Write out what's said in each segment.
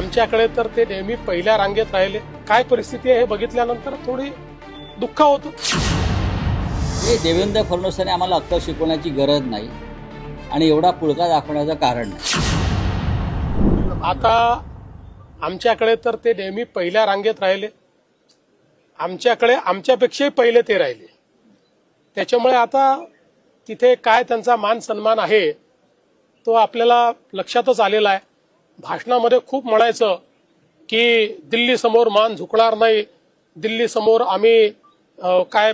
आमच्याकडे तर ते नेहमी पहिल्या रांगेत राहिले. काय परिस्थिती आहे हे बघितल्यानंतर थोडी दुःख होतं. हे देवेंद्र फडणवीसांनी आम्हाला अक्कल शिकवण्याची गरज नाही आणि एवढा पुळका दाखवण्याचं कारण नाही. आता आमच्याकडे तर ते नेहमी पहिल्या रांगेत राहिले. आमच्याकडे आमच्यापेक्षाही पहिले ते राहिले. त्याच्यामुळे आता तिथे काय त्यांचा मान सन्मान आहे तो आपल्याला लक्षातच आलेला आहे. भाषणामध्ये खूप म्हणायचं की दिल्ली समोर मान झुकणार नाही दिल्ली समोर आम्ही काय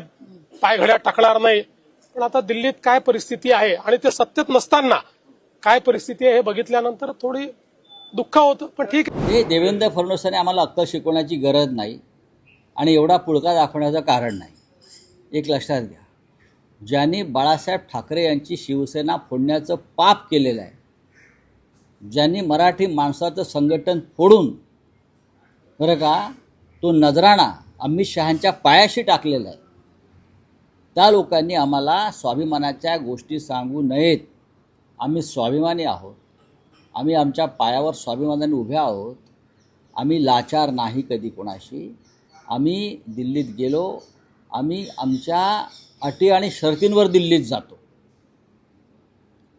पायघड्या टाकणार नाही. पण आता दिल्लीत काय परिस्थिती आहे आणि ते सत्तेत नसताना काय परिस्थिती आहे हे बघितल्यानंतर थोडी दुःख होतं पण ठीक आहे. हे देवेंद्र फडणवीसांनी आम्हाला अक्कल शिकवण्याची गरज नाही आणि एवढा पुळका दाखवण्याचं कारण नाही. एक लक्षात घ्या. ज्यांनी बाळासाहेब ठाकरे यांची शिवसेना फोडण्याचं पाप केलेलं आहे ज्यांनी मराठी माणसाचं संघटन फोडून बरं का तो नजराणा अमित शहांच्या पायाशी टाकलेला आहे. त्या लोकांनी आम्हाला स्वाभिमानाच्या गोष्टी सांगू नयेत. आम्ही स्वाभिमानी आहोत. आम्ही आमच्या पायावर स्वाभिमानाने उभे आहोत. आम्ही लाचार नाही कधी कोणाशी. आम्ही दिल्लीत गेलो. आम्ही आमच्या अटी आणि शर्तींवर दिल्लीत जातो.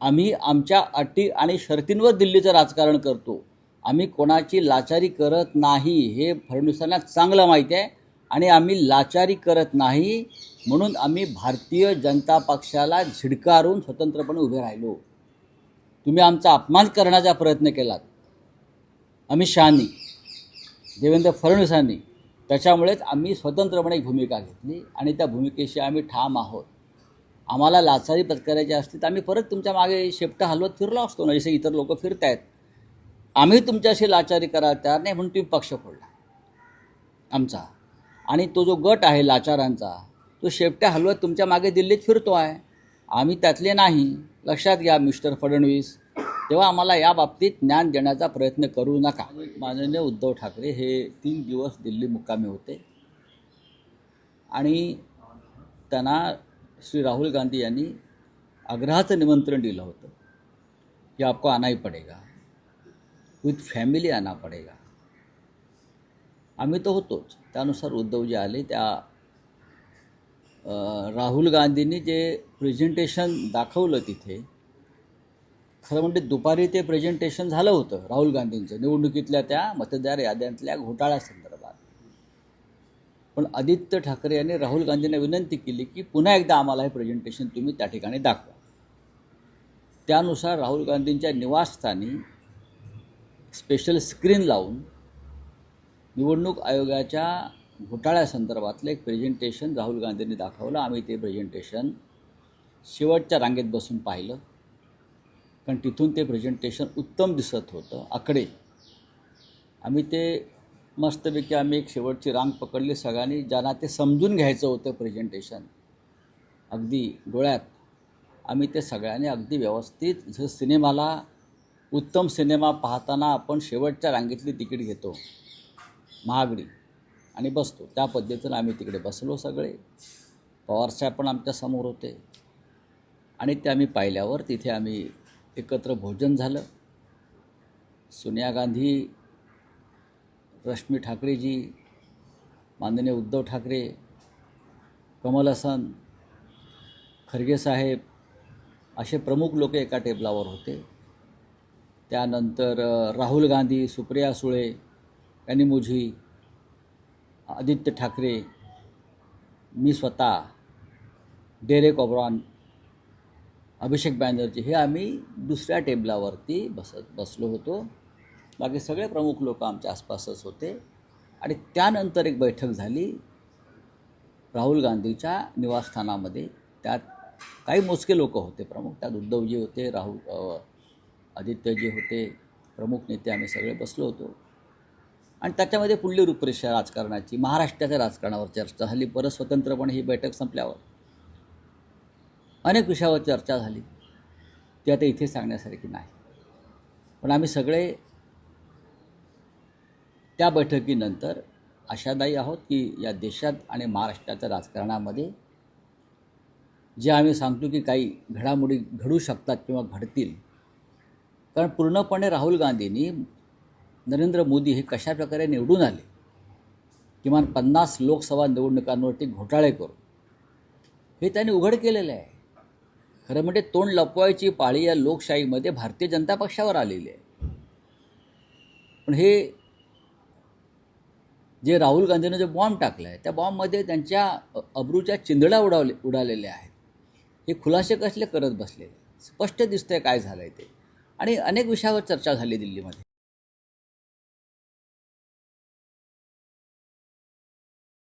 आम्ही आमच्या अटी आणि शर्तींवर दिल्लीचं राजकारण करतो. आम्ही कोणाची लाचारी करत नाही हे फडणवीसांना चांगलं माहिती आहे आणि आम्ही लाचारी करत नाही म्हणून आम्ही भारतीय जनता पक्षाला झिडकारून स्वतंत्रपणे उभे राहिलो. तुम्ही आमचा अपमान करण्याचा प्रयत्न केलात. अमित शहानी देवेंद्र फडणवीसांनी त्याच्यामुळेच आम्ही स्वतंत्रपणे एक भूमिका घेतली आणि त्या भूमिकेशी आम्ही ठाम आहोत. आम्हाला लाचारी पत्करायची असती तर आम्ही परत तुमच्या मागे शेपटं हलवत फिरलो असतो ना जसे इतर लोक फिरत आहेत आम्ही तुमच्याशी लाचारी करा तयार नाही म्हणून तुम्ही पक्ष फोडला. आमचा. आणि तो जो गट आहे लाचारांचा तो शेपट्या हलवत तुमच्या मागे दिल्लीत फिरतो आहे. आम्ही त्यातले नाही. लक्षात घ्या मिस्टर फडणवीस. तेव्हा आम्हाला या बाबतीत ज्ञान देण्याचा प्रयत्न करू नका. माननीय उद्धव ठाकरे हे तीन दिवस दिल्ली मुक्कामी होते. आणि त्यांना श्री राहुल गांधी यांनी आग्रहाचं निमंत्रण दिलं होतं की आपको आना ही पडेगा विथ फॅमिली आना पडेगा. आम्ही तर होतोच. त्यानुसार उद्धवजी आले त्या राहुल गांधींनी जे प्रेझेंटेशन दाखवलं तिथे खरं म्हणजे दुपारी ते प्रेझेंटेशन झालं होतं राहुल गांधींचं. निवडणुकीतल्या त्या मतदार याद्यांतल्या घोटाळ्यासंदर्भात पण आदित्य ठाकरे यांनी राहुल गांधींना विनंती केली की पुन्हा एकदा आम्हाला हे प्रेझेंटेशन तुम्ही त्या ठिकाणी दाखवा. त्यानुसार राहुल गांधींच्या निवासस्थानी स्पेशल स्क्रीन लावून निवडणूक आयोगाच्या घोटाळ्यासंदर्भातलं एक प्रेझेंटेशन राहुल गांधींनी दाखवलं. आम्ही ते प्रेझेंटेशन शेवटच्या रांगेत बसून पाहिलं. कारण तिथून ते प्रेझेंटेशन उत्तम दिसत होतं आकडे आम्ही ते मस्तपैकी आम्ही एक शेवटची रांग पकडली सगळ्यांनी ज्यांना ते समजून घ्यायचं होतं प्रेझेंटेशन अगदी डोळ्यात. आम्ही ते सगळ्यांनी अगदी व्यवस्थित जसं सिनेमाला उत्तम सिनेमा पाहताना आपण शेवटच्या रांगेतली तिकीट घेतो. महागडी. आणि बसतो. त्या पद्धतीनं आम्ही तिकडे बसलो सगळे. पवारसाहेब पण आमच्यासमोर होते. आणि ते आम्ही पाहिल्यावर तिथे आम्ही एकत्र भोजन झालं. सोनिया गांधी रश्मी ठाकरेजी माननीय उद्धव ठाकरे कमल हसन खरगे साहेब असे प्रमुख लोक एका टेबलावर होते. त्यानंतर राहुल गांधी सुप्रिया सुळे यांनी मुझी आदित्य ठाकरे मी स्वतः डेरेक ओब्रॉन अभिषेक बॅनर्जी हे आम्ही दुसऱ्या टेबलावरती बसत बसलो होतो. बाकी सगळे प्रमुख लोक आमच्या आसपासच होते. आणि त्यानंतर एक बैठक झाली. राहुल गांधीच्या निवासस्थानामध्ये. त्यात काही मोजके लोक होते प्रमुख. त्यात उद्धवजी होते राहुल आदित्यजी होते. प्रमुख नेते आम्ही सगळे बसलो होतो. आणि त्याच्यामध्ये पुढली रूपरेषा राजकारणाची महाराष्ट्राच्या राजकारणावर चर्चा झाली. परत स्वतंत्रपणे ही बैठक संपल्यावर अनेक विषयावर चर्चा झाली. ती आता इथे सांगण्यासारखी नाही. पण आम्ही सगळे त्या बैठकीनंतर आशादायी आहोत की या देशात आणि महाराष्ट्राच्या राजकारणामध्ये जे आम्ही सांगतो की काही घडामोडी घडू शकतात किंवा घडतील कारण पूर्णपणे राहुल गांधींनी नरेंद्र मोदी हे कशाप्रकारे निवडून आले किमान पन्नास लोकसभा निवडणुकांवरती घोटाळे करून हे त्यांनी उघड केलेलं आहे. खरं म्हणजे तोंड लपवायची पाळी या लोकशाहीमध्ये भारतीय जनता पक्षावर आलेली आहे. पण हे जे राहुल गांधीनं जे बॉम्ब टाकला आहे त्या बॉम्बमध्ये त्यांच्या अब्रूच्या चिंधड्या उडावले उडालेल्या आहेत. हे खुलासे कसले करत बसलेले? स्पष्ट दिसतं आहे काय झालं आहे ते. आणि अनेक विषयावर चर्चा झाली दिल्लीमध्ये.